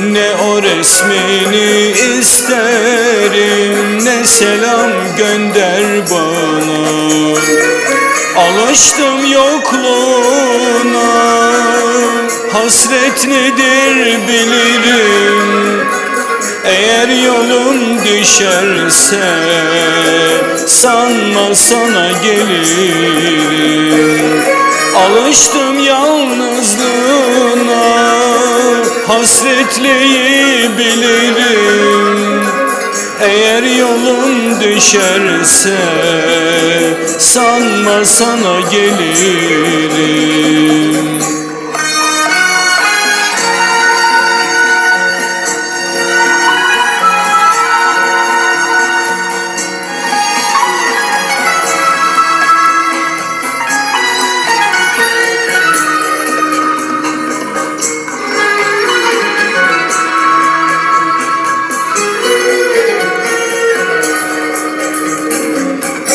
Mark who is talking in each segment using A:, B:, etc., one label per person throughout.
A: Ne o resmini isterim ne selam gönder bana. Alıştım yokluğuna Hasret nedir bilirim. Eğer yolum düşerse Sanma sana gelirim. Alıştım yalnızlığına Hasretliği bilirim. Eğer yolum düşerse sanma sana gelirim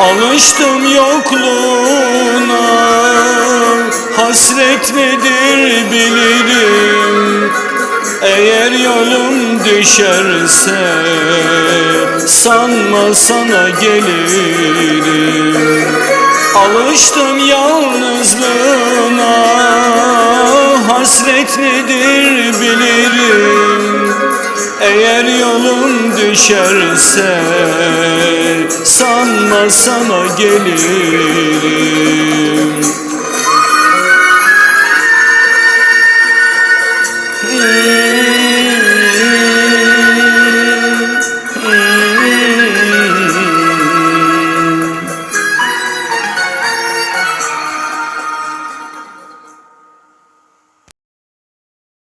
A: Alıştım yokluğuna. Hasret nedir bilirim. Eğer yolum düşerse sanma sana gelirim. Alıştım yalnızlığına. Hasret nedir bilirim Eğer yolum düşerse sanma sana gelirim